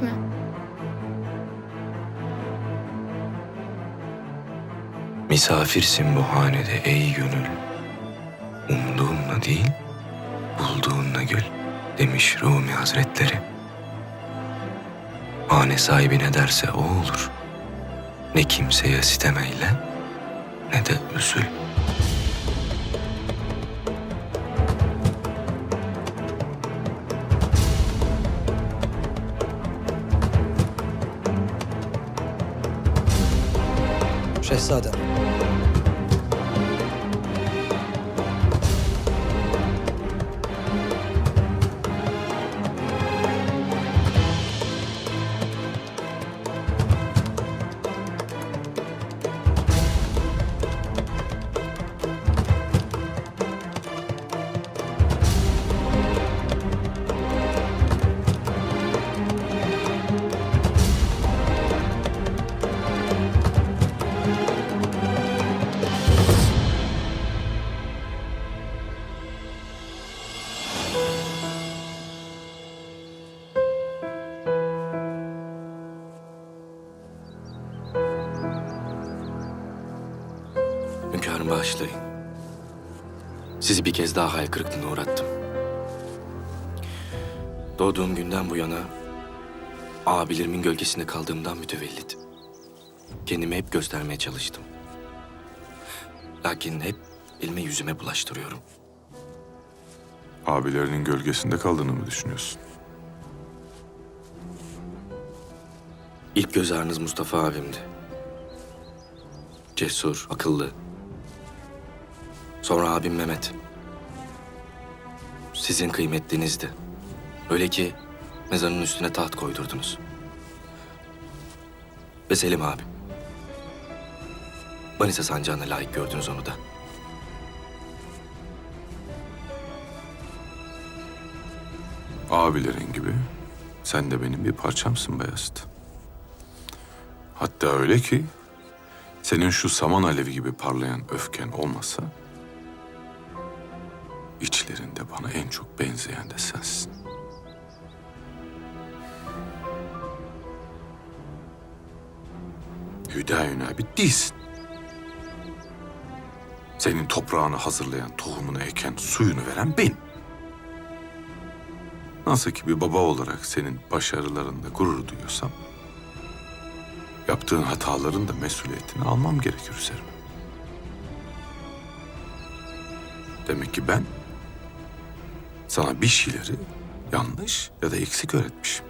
mi? Misafirsin bu hanede ey gönül. Umduğunla değil, bulduğunla gül demiş Rumi Hazretleri. Hane sahibi ne derse o olur. Ne kimseye sitem eyle, ne de üzül. Şehzadem. Bağışlayın. Sizi bir kez daha hayal kırıklığına uğrattım. Doğduğum günden bu yana abilerimin gölgesinde kaldığımdan mütevellit. Kendimi hep göstermeye çalıştım. Lakin hep elime yüzüme bulaştırıyorum. Abilerinin gölgesinde kaldığını mı düşünüyorsun? İlk göz ağrınız Mustafa abimdi. Cesur, akıllı. Sonra abim Mehmet. Sizin kıymetlinizdi. Öyle ki mezarının üstüne taht koydurdunuz. Ve Selim abim. Manisa sancağına layık gördünüz onu da. Abilerin gibi sen de benim bir parçamsın Bayezid. Hatta öyle ki senin şu saman alevi gibi parlayan öfken olmasa içlerinde bana en çok benzeyen de sensin. Hüdayün abi değilsin. Senin toprağını hazırlayan, tohumunu eken, suyunu veren benim. Nasıl ki bir baba olarak senin başarılarında gurur duyuyorsam, yaptığın hataların da mesuliyetini almam gerekir üzerime. Demek ki ben sana bir şeyleri yanlış ya da eksik öğretmişim.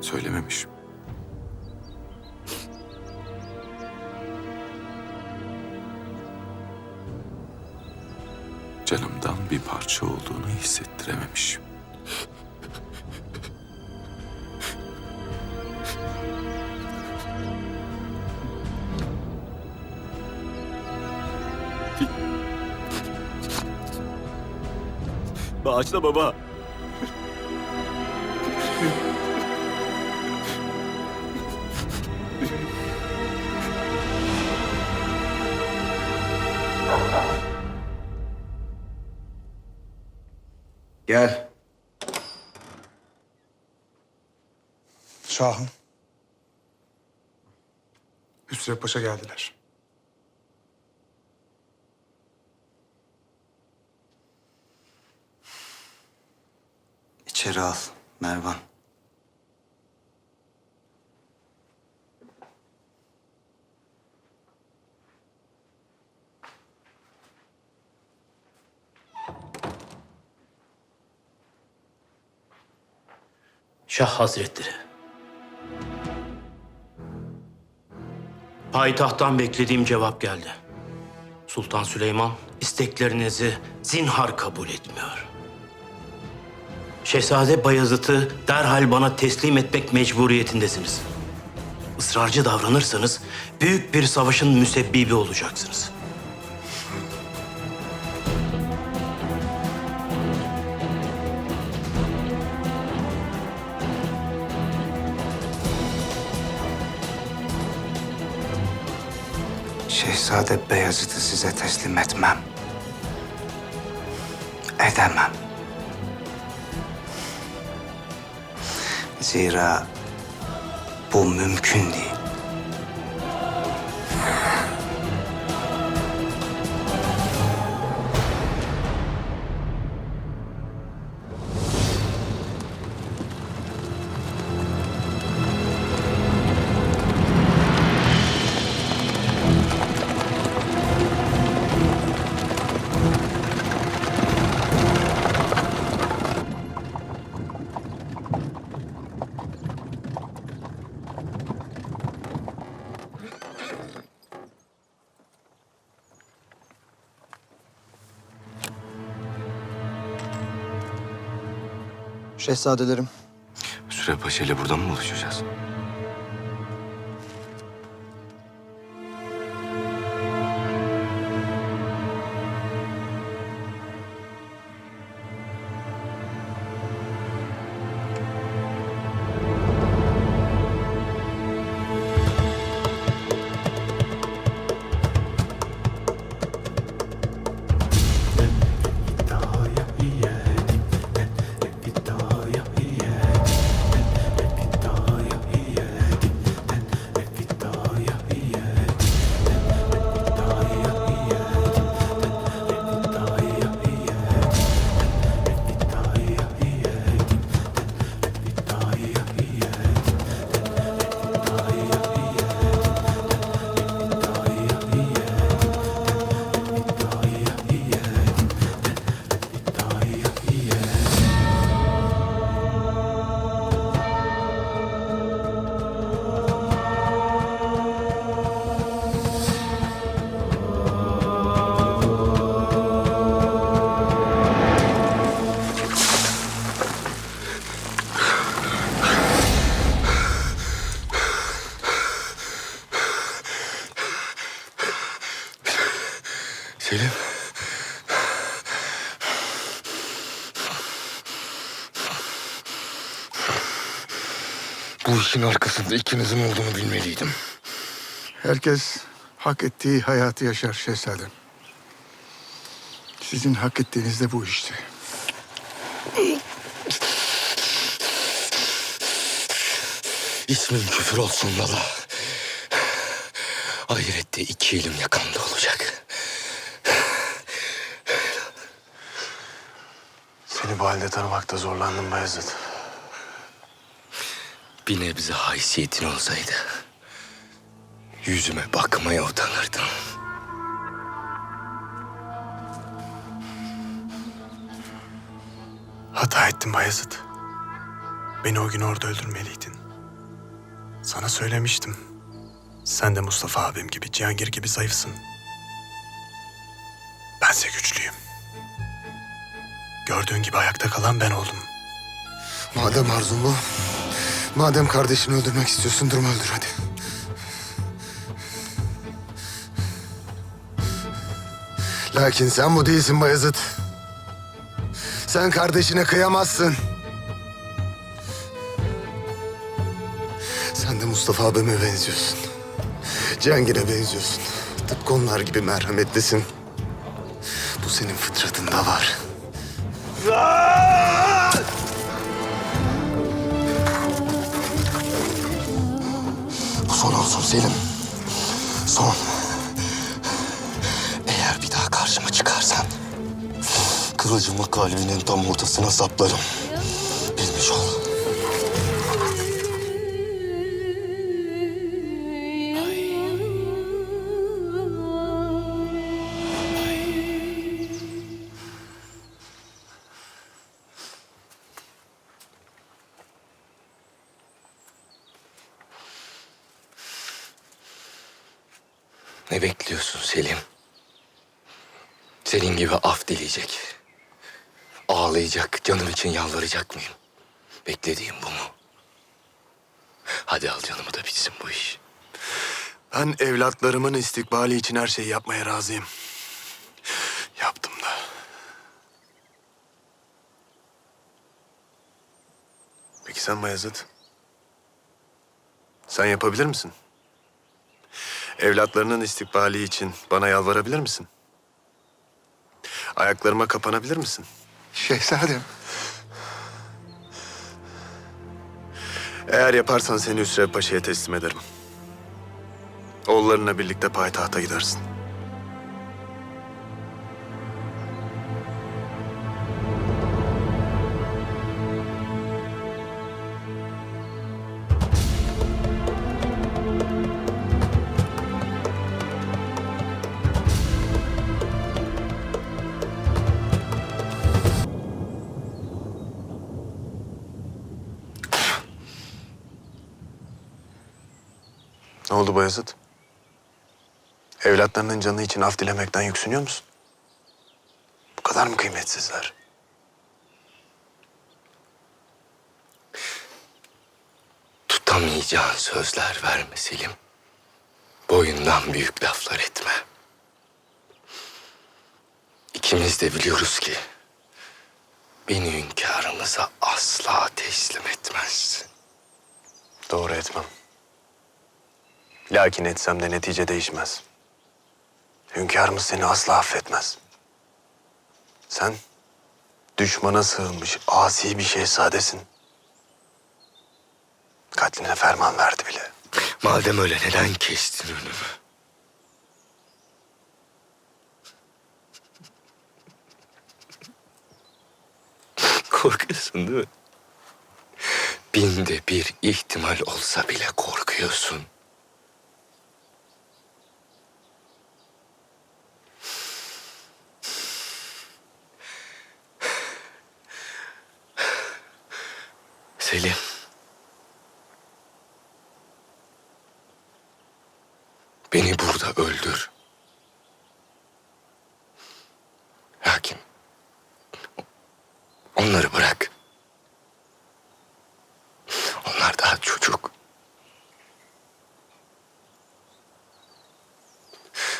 Söylememişim. Canımdan bir parça olduğunu hissettirememişim. Bağışla baba. Gel. Şahım. Hüsrev Paşa geldiler. İçeri al Mervan. Şah Hazretleri. Payitahttan beklediğim cevap geldi. Sultan Süleyman isteklerinizi zinhar kabul etmiyor. Şehzade Bayezid'i derhal bana teslim etmek mecburiyetindesiniz. Israrcı davranırsanız büyük bir savaşın müsebbibi olacaksınız. Şehzade Beyazıt'ı size teslim etmem. Edemem. Zira bu mümkün değil. Şehzadelerim, Hüsrev Paşa ile buradan mı buluşacağız? İşin arkasında ikinizin olduğunu bilmeliydim. Herkes hak ettiği hayatı yaşar şehzadem. Sizin hak ettiğiniz de bu işte. İsmin küfür olsun Lala. Ahirette iki elim yakamda olacak. Seni bu halde tanımakta zorlandım Bayezid. Bir nebze haysiyetin olsaydı... ...yüzüme bakmaya utanırdın. Hata ettim Bayezid. Beni o gün orada öldürmeliydin. Sana söylemiştim. Sen de Mustafa abim gibi, Cihangir gibi zayıfsın. Bense güçlüyüm. Gördüğün gibi ayakta kalan ben oldum. Madem arzun bu, madem kardeşini öldürmek istiyorsun durma öldür hadi. Lakin sen bu değilsin Bayezid. Sen kardeşine kıyamazsın. Sen de Mustafa abime benziyorsun. Cihangir'e benziyorsun. Tıpkı onlar gibi merhametlisin. Bu senin fıtratında var. Bu son olsun Selim. Son. Eğer bir daha karşıma çıkarsan... ...kılıcımı kalbinin tam ortasına saplarım. Senin gibi af dileyecek. Ağlayacak, canım için yalvaracak mıyım? Beklediğim bu mu? Hadi al canımı da bitsin bu iş. Ben evlatlarımın istikbali için her şeyi yapmaya razıyım. Yaptım da. Peki sen Bayezid? Sen yapabilir misin? Evlatlarının istikbali için bana yalvarabilir misin? Ayaklarıma kapanabilir misin? Şehzadem. Eğer yaparsan seni Hüsrev Paşa'ya teslim ederim. Oğullarınla birlikte payitahta gidersin. Ne oldu Bayezid? Evlatlarının canı için af dilemekten yüksünüyor musun? Bu kadar mı kıymetsizler? Tutamayacağın sözler verme Selim. Boyundan büyük laflar etme. İkimiz de biliyoruz ki beni hünkârımıza asla teslim etmezsin. Doğru etmem. Lakin etsem de netice değişmez. Hünkârımız seni asla affetmez. Sen düşmana sığınmış asi bir şehzadesin. Katline ferman verdi bile. Madem öyle neden kestin önümü? Korkuyorsun değil mi? Binde bir ihtimal olsa bile korkuyorsun. Selim. Beni burada öldür. Lakin onları bırak. Onlar daha çocuk.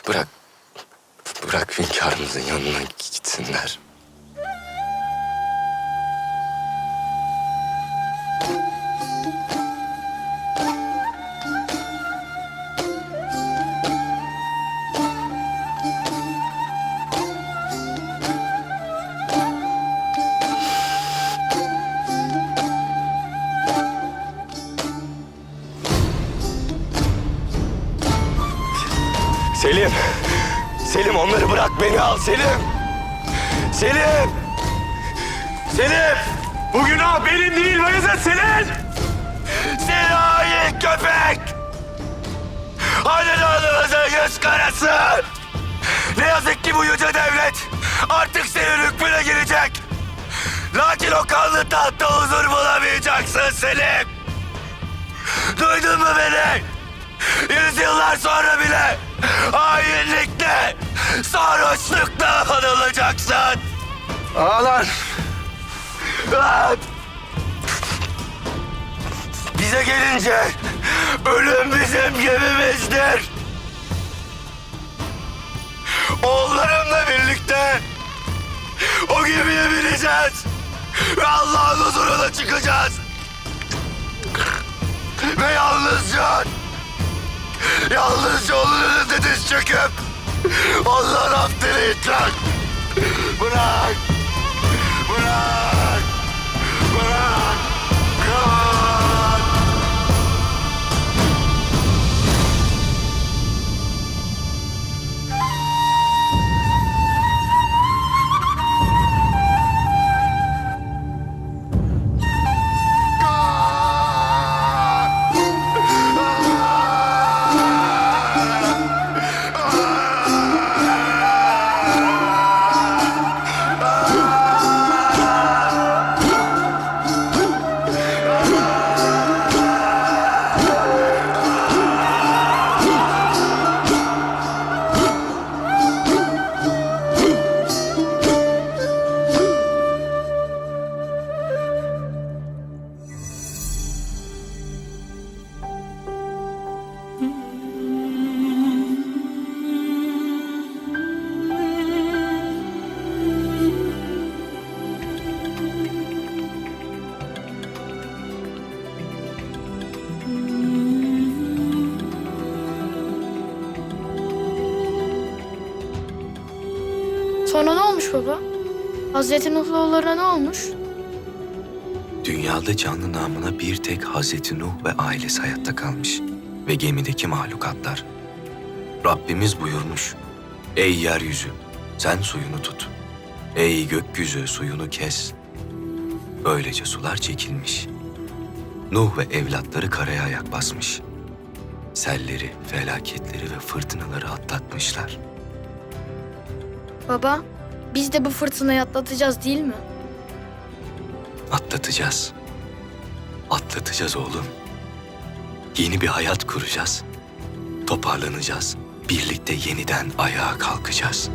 Bırak. Bırak hünkârımızın yanına gitsinler. Selim. Selim onları bırak beni al Selim. Selim. Selim. Bu günah benim değil Bayezid senin. Seni hain köpek. Hanedanımızın yüz karası. Ne yazık ki bu yüce devlet artık senin hükmüne girecek. Lakin o kanlı tahtta huzur bulamayacaksın Selim. Duydun mu beni? Yüzyıllar sonra bile hainlikle, sarhoşlukla anılacaksın. Ağlar. Bize gelince ölüm bizim gemimizdir. Oğullarımla birlikte o gemiye bineceğiz. Ve Allah'ın huzuruna çıkacağız. Ve yalnızca, yalnızca onun önünde diz çöküp af dileyeceğiz. Bırak! Bırak! Bırak! Olmuş baba? Hazreti Nuh'la oğullarına ne olmuş? Dünyada canlı namına bir tek Hazreti Nuh ve ailesi hayatta kalmış. Ve gemideki mahlukatlar. Rabbimiz buyurmuş. Ey yeryüzü, sen suyunu tut. Ey gökyüzü, suyunu kes. Böylece sular çekilmiş. Nuh ve evlatları karaya ayak basmış. Selleri, felaketleri ve fırtınaları atlatmışlar. Baba, biz de bu fırtınayı atlatacağız değil mi? Atlatacağız. Atlatacağız oğlum. Yeni bir hayat kuracağız. Toparlanacağız. Birlikte yeniden ayağa kalkacağız.